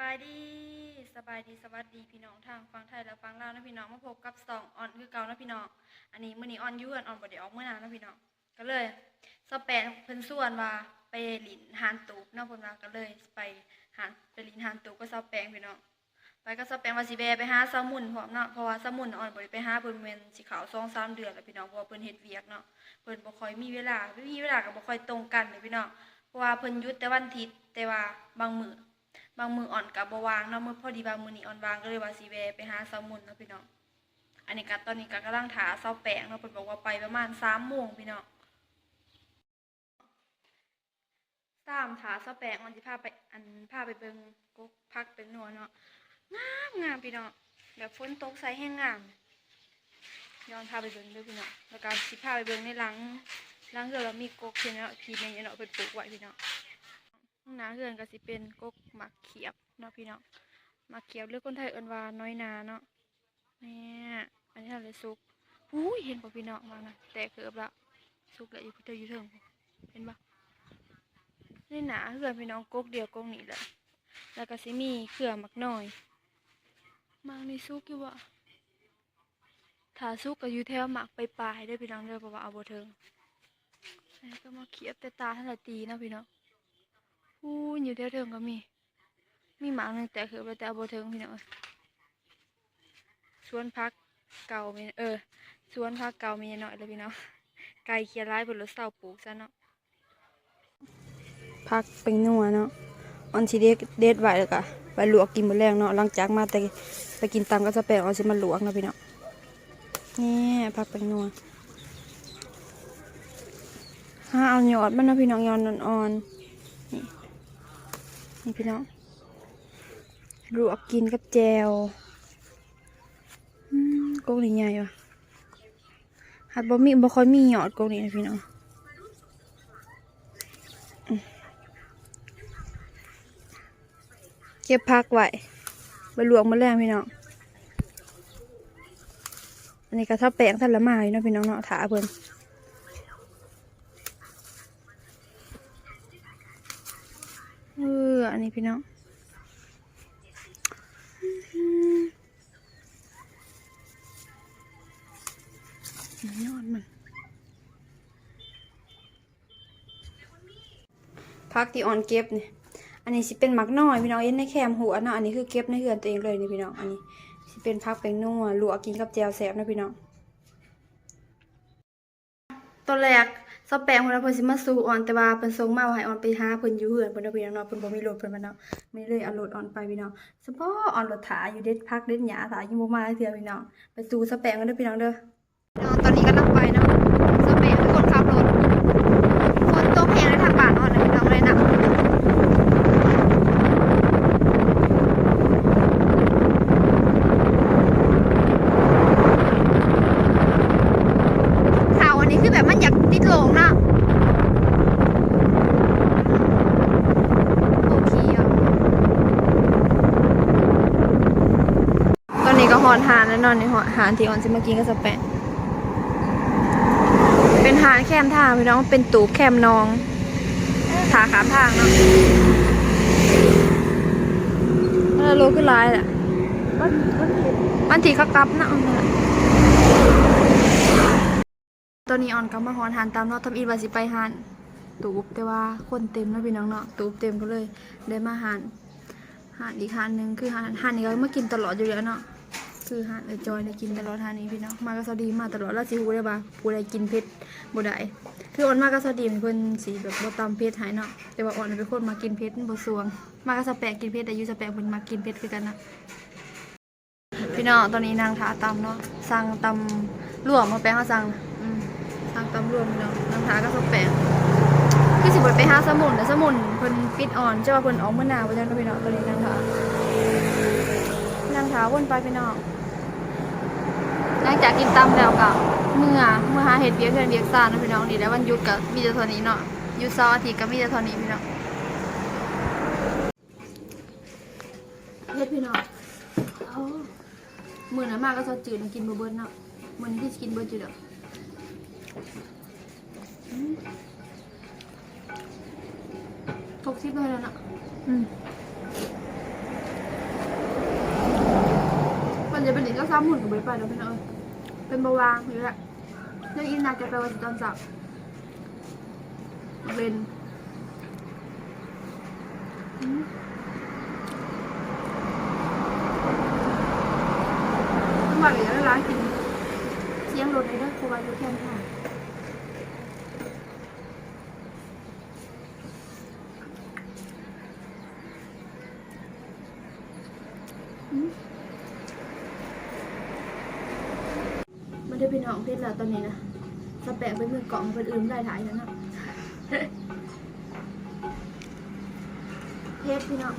บายดีสบายดีสวัสดีพี่น้องทางฟังไทยและฟังลาวนะพี่น้องมาพบกับสองออนคือเก่านะพี่น้องอันนี้มื้อนี้ออนยุ่นออนบ่ได้ออกเมื่อนานนะพี่น้องก็เลยสแปนเพิ่นส่วนว่าไปหลินหานตูบนาะเพิ่นว่าก็เลยไปหานไปหลินหานตูบก็ซาแปงพี่น้องไปก็ซาแปงว่าสิแวไปหาสมุนพร้อมเนาะเพราะว่าสมุนออนบ่ได้ไปหาเพิ่นแม่นสิเข้า2 3เดือนแล้วพี่น้องเพราะว่าเพิ่นเฮ็ดเวียกเนาะเพิ่นบ่ค่อยมีเวลาไม่มีเวลาก็บ่ค่อยตรงกันเลยพี่น้องเพราะว่าเพิ่นยุดแต่วันอาทิตย์แต่ว่าบางมื้อ บางมืออ่อนกับบวางเนาะมือพอดีบางมือนี่อ่อนวางก็เลยว่าสีแวไปหาสมุนเนาะพี่น้องอันนี้ก็ตอนนี้ก็กำลังถาเสาแปงเนาะเพิ่นบอกว่าไปประมาณสามโมงพี่น้องสามถาเสาแปงมันสิพาไปอันพาไปเบิ่งกกพักเป็นนัวเนาะงามงามพี่น้องแบบฝนตกใส่แห้งงามย้อนพาไปเบิ่งด้วยพี่น้องแล้วก็สิพาไปเบิ่งในหลังหลังเรือเรามีกกเพียงเนาะพีในเนาะเพิ่นปลูกไว้พี่น้อง ห้องน้ำเฮือนก็สิเป็นกกหมักเขียบเนาะพี่เนาะหมักเขียบหรือคนไทยเอิ้นว่าน้อยนาเนาะเนี่ยอันนี้ทำเลยสุกอุ้ยเห็นป่ะพี่เนาะมานะแต่เกือบละสุกแล้วอยู่เธออยู่เทิงเห็นปะนี่หนาเฮือนพี่น้องกกเดียวกกนี้แหละแล้วก็สิมีเครือมักน้อยมักนี่สุกอยู่วะถ้าสุกก็อยู่แถวหมักไปปลายๆเด้อพี่น้องเด้อเพราะว่าเอาบ่เทิงอันนี้ก็มาเขียบแต่ตาท่านละตีเนาะพี่เนาะ พูนอยู่เท่าเทิงก็มี มีหมาหนึ่งแต่คือไปแต่เอาบเทิงพี่น้องเอ้ยสวนพักเก่ามีเออสวนพักเก่ามีน้อยเลยพี่น้องไก่เคียร้ายบนรถเสาปลูกซะเนาะพักเป็นนัวเนาะออนสิเด็ดเด็ดไว้แล้วก็ไปลวกกินมื้อแรงเนาะหลังจากมาแต่ไปกินตำก็จะแปลงเอาสิมาลวกเนาะพี่น้องนี่พักเป็นนัวห้าเอาหยอดมันเนาะพี่น้องหยอดอ่อนๆ นี่พี่น้องลวกกินกับแจวกงนี่ใหญ่ว่ะหัดบ่มีบ่ค่อยมีหยอดกงนี่นะพี่น้องเก็บพักไว้ไปลวกมาแล้วพี่น้องอันนี้ก็ถ้าแปลงท่านละมาอยู่เนาะพี่น้องเนาะถาเพิ่น เอออันนี้พี่น้องยอดมันพักที่ออนเก็บเนี่ยอันนี้สิเป็นมักน้อยพี่น้องเอ็นในแคมหัวเนาะอันนี้คือเก็บในเฮือนตัวเองเลยนี่พี่น้องอันนี้สิเป็นพักเป็นนัวลวกกินกับแจวแซ่บนะพี่น้องตอนแรก สแปงเพิ่นว่าเพิ่นสิมาสู่ออนแต่ว่าเพิ่นส่งมาว่าให้ออนไปหาเพิ่นอยู่เฮือนเพิ่นเอาไปเนาะเพิ่นบ่มีรถเพิ่นมาเนาะไม่เลยเอารถออนไปพี่น้องเฉพาะออนรถถาอยู่เด็ดพักเด็ดหยาถาอยู่บ่มาเทื่อพี่น้องไปสู่สแปงกันเด้อพี่น้องเด้อตอนนี้ก็ำลังไปเนาะสแปงทุกคนขับรถฝนตกแรงในทางบ้านออนนะพี่น้องเลยนะข่าวอันนี้คือแบบมันอยากติดลงเนาะ โอเคอะตอนนี้ก็ หอนหานแล้วนอนในหอนหานที่ออนจะมากินก็จะแปะเป็นหานแคมทางพี่น้องเป็นตูบแคมนองขาขามทางเนาะเออโลขึ้นร้ายแหละวันทีเขากลับนะเอนตอนนี้ออนกลับมาหอนหานตามเนาะทำอีบาสิไปหานตูบแต่ว่าคนเต็มแล้วพี่น้องเนาะตูบเต็มก็เลยได้มาหานหานอีกหานหนึ่งคือหานหานนี้ก็มากินตลอดอยู่แล้วเนาะ คือหาเออจอยได้กินตลอดหานนี้พี่น้องมาก็สวัสดีมาตลอดแล้วสิฮู้ได้บ่าผู้ใดกินเผ็ดบ่ได้คืออ่อนมาก็สวัสดีเพิ่นสิแบบบ่ตำเผ็ดให้เนาะแต่ว่าอ่อนเป็นคนมากินเผ็ดบ่สวง มาก็สแปะกินเผ็ดแต่อยู่สแปะเพิ่นมากินเผ็ดคือกันนะพี่น้องตอนนี้นางถาตำเนาะสั่งตำรวมมาแปลงเฮาสั่งอืมสั่งตำรวมพี่น้องนางถาก็สแปะคือสิบไปหาสมุนแต่สมุนเพิ่นปิดอ่อนเจ้าว่าเพิ่นออกเมื่อหนาวจังเนาะพี่น้องก็เลยนั่งถานั่งถาวนไปพี่น้อง หลังจากกินตัมแล้วก็เมื่อเมื่อหาเห็ดเบียกเพื่อนเบียกซานะพี่น้องนี่แล้ววันหยุดกับมีแต่เท่นี้เนาะหยุดเสาร์อาทิตย์กับมีแต่เท่นี้พี่น้องเฮ็ดพี่น้องเอมื่อนั้นมากก็จะจืดกินเบอร์เเนาะเมื่อนี้ที่กินเบอร์จืดอะทกสิบเลยแล้วเนาะมันจะเป็นอีกก็ซ้ำหมุนกับไปไปแล้วพี่น้อง เป็นเบาหวานอยู่แหละเรื่องอินนาจะไปวันตอนสับเป็นอืมจังหวะเหลือร้านกินเสียงรถในเรื่อครูบาอยู่แค่นี้ค่ะอืมมันได้พี่น้องเพชรแล้วตอ นนี้นะสแปะเป็นมือกล่องเป็นอื่นได้ถ่ายแล้วนะเพชรพี่น้อง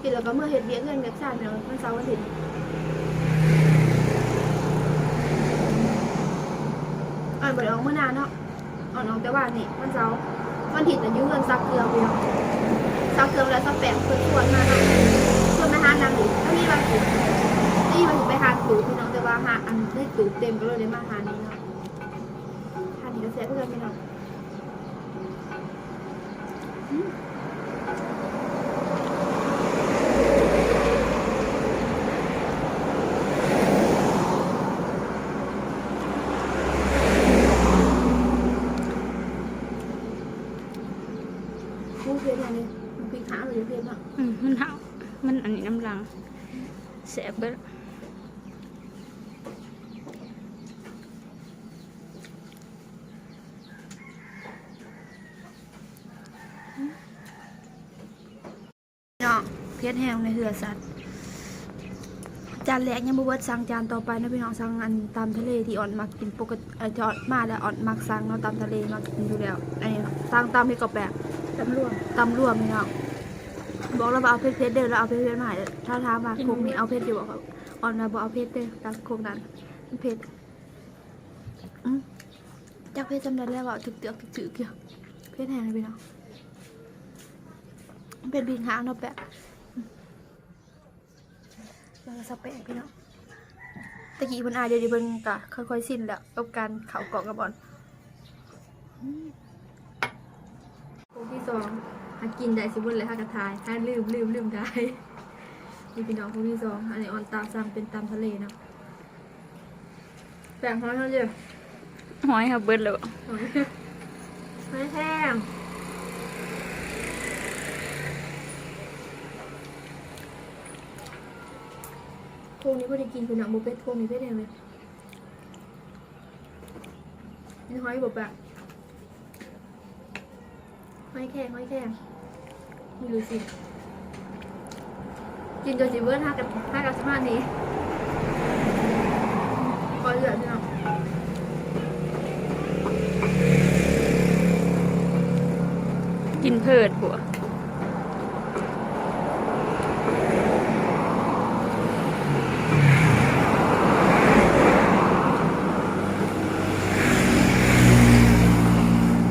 กินแล้วก็เมื่อเห็ดเบี้ยเงินกับชาติเนาะมันเสาร์วันอาทิตย์อ่อนบ่ได้ออกเมื่อนานเนาะอ่อนออกแต่ว่านี่มันเสาร์วันอาทิตย์จะยุ่งเงินซักเกลือพี่น้องซักเกลือแล้วซักแปะเพื่อนชวนมาเนาะชวนมาหานางดิถ้ามีบาง ที่มันถึงไปหาสูพี่น้องแต่ว่าหาอันได้สูเต็มก็เลยได้มาหานี้เนาะหานี้ก็เสียเพื่อนพี่น้อง ผู้เพชรอะไรเนี่ยมันปีขาเลยเพชรอะ อืมมันหาวมันอันนี้น้ำลังแสบเบิด เนาะเพชรแห้งในเหือสัตว์ จานแรกยังบ่เบิดสั่งจานต่อไปนะพี่น้องสั่งอันตามทะเลที่อ่อนมักกินปกติเอ่อที่อ่อนมาแล้วอ่อนมักสั่งเนาะตามทะเลมักกินอยู่แล้วอันนี้สั่งตามเพชรกับแปะตำรวจตำรวมพี่น้องบอกแล้วว่าเอาเพชรเพชรเด้อแล้วเอาเพชรเพชรมาให้ถ้าถามว่าโคกนี้เอาเพชรอยู่บ่ครับอ่อนมาบอกเอาเพชรเด้อตามโคกนั้นมันเพชรอืมจักเพชรจำได้แล้วว่าถึกเตือกถึกถือเกี่ยวเพชรแห้งเลยพี่น้องมันเป็นบินหางเนาะแปะอืม แล้วก็สเปะพี่น้องตะกี้เพิ่นอายเดี๋ยวนี้เพิ่นก็ค่อยๆสิ้นแล้วกับการเข่าเกาะกับบอลอืมโค้งที่สองหากินได้สิบุญเลยค่ะกระทายถ้าลืมลืมลืมได้นี่พี่น้องคนที่สองอันนี้ออนตามสั่งเป็นตามทะเลนะแบ่งห้อยเท่าเดียวหอยค่ะเบิดแล้วหอยหอยแห้งพ วกนี้พอได้กินเป็นหนังบุฟเฟ่ต์พวกนี้ได้เลยเลยนี่หอยบดแบบหอยแข็งหอยแข็งไม่รู้สิกินจนสิเบิร์ห้ากับห้ากับสิบห้านี้พอเหลือพี่น้องกินเพิดหัว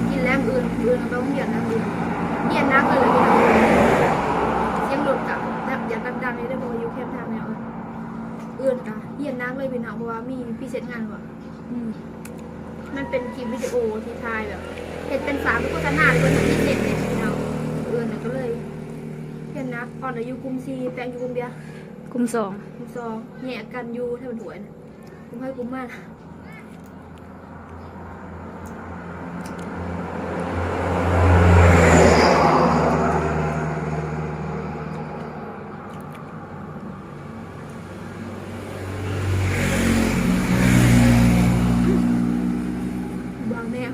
กินแล้วอื่นอื่นเราต้องเหยียดน้ำอื่นเหยียดน้ำเลยพี่น้องเสียงหลุดกับแบบอย่าดังๆเลยได้บอกว่าอยู่แคมป์ทางเนี่ยอื่นกับ เหยียดน้ำเลยพี่น้องเพราะว่ามีพิเศษงานว่ะอืมมันเป็นคลิปวิดีโอที่ถ่ายแบบเห็นเป็นสามโฆษณาเลยเป็นพิเศษเนี่ยพี่น้องอื่นน่ะก็เลยเพียนนักอ่อนอายุกลุ่มซีแปลงอยู่กลุ่มเบียร์กลุ่มสองกลุ่มสองแยกกันอยู่ถ้ามันถวยนะกลุ่มให้กลุ่มมากบางแนว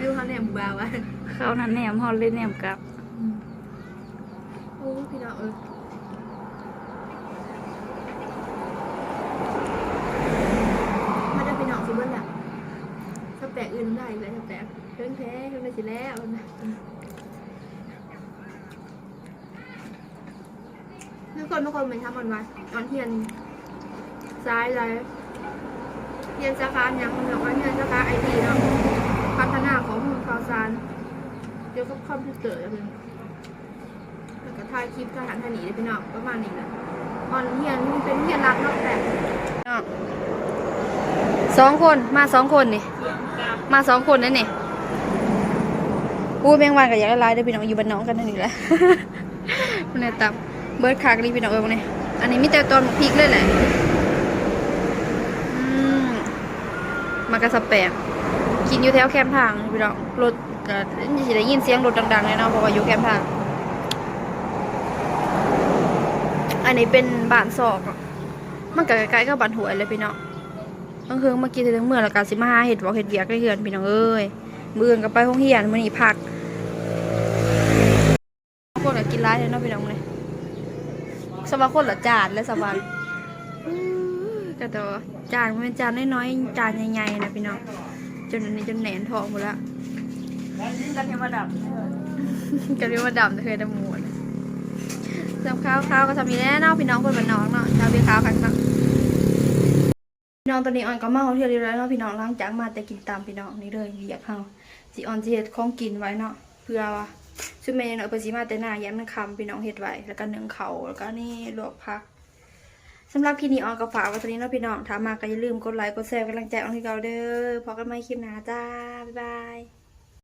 ดูเขาแนวบาวะ เข้านั้นแหนมฮอลเลยแหนมกลับโอ้พี่น้องเออมาได้พี่น้องสิเบิ้ลละถ้าแปลกอื่นได้เลยถ้าแปลกเครื่งแท้เครื่งได้สิแล้วนะทุกคนทุกคนเหมือนทำมันไว้ตอนเทียนซ้ายเลยเทียนสาขาอย่างคนบอกว่าเทียนสาขาไอทีเนาะพัฒนาข้อมูลข่าวสาร กี่ยวกับคอมพิวเตอร์อะไรแล้วก็ถ่ายคลิปถ่ายหันถ่ายหนีได้พี่น้องประมาณนี้แหละออนเฮียนมันเป็นเฮียนรักนอกแต่สองคนมาสองคนนี่ มาสองคนนั่นนี่อู้แมงวันกับยาละลายได้พี่น้องอยู่บ้านน้องกันนั่นนี่แหละมันเลยตับเบิร์ดคากรีพี่น้องเอ้ยวันนี้อันนี้มีแต่ตอนพริกเลยแหละมากระสแปมกินอยู่แถวแคมป์ทางพี่น้องรถ เอ่อสิได้ยินเสียงรถดังๆเลยเนาะเพราะว่าอยู่แคมป์ทางอันนี้เป็นบ้านซอก มันก็ใกล้ๆกับบ้านหวยเลยพี่เน้องบางคืนเมากินถึงเมื่อแล้วก็สิมาหาเห็ดบอกเห็ดเบียกได้เฮือนพี่น้องเอ้ยมืออื่นก็ไปห้องเฮียนมื้อนี้พักคนก็กินร้ายเลยเนาะพี่น้องเลยสบาคนละจานและสบายอื้อก็แต่ว่าจานมันเป็นจานน้อยๆจานใหญ่ๆนะพี่น้องจนอันนี้จนแหนนทองหมดและ กันยังมาดับกันเรียกว่าดำแต่เคยดำหมูนะสำข้าวข้าวก็ทำมีแน่นอกพี่น้องคนบ้านนอกเนาะชาวเบียข้าวคันเนาะพี่น้องตอนนี้ออนก็มาเอาเที่ยวเรียบร้อยแล้วเนาะพี่น้องล้างจากมาแต่กินตามพี่น้องนี่เลยเรียกเฮาสิออนสิเฮ็ดของกินไว้เนาะเพื่อว่าชุดเมย์เนาะเพิ่นสิมาแต่หน้าย้ำมันคำพี่น้องเฮ็ดไว้แล้วก็นึ่งเขาแล้วก็นี่ลวกผักสำหรับคลิปนี้ออนก็ฝากไว้ตอนนี้เนาะพี่น้องถ้ามาก็อย่าลืมกดไลค์กดแชร์กำลังใจออนที่เก่าเด้อพบกันใหม่คลิปหน้าจ้าบ๊ายบาย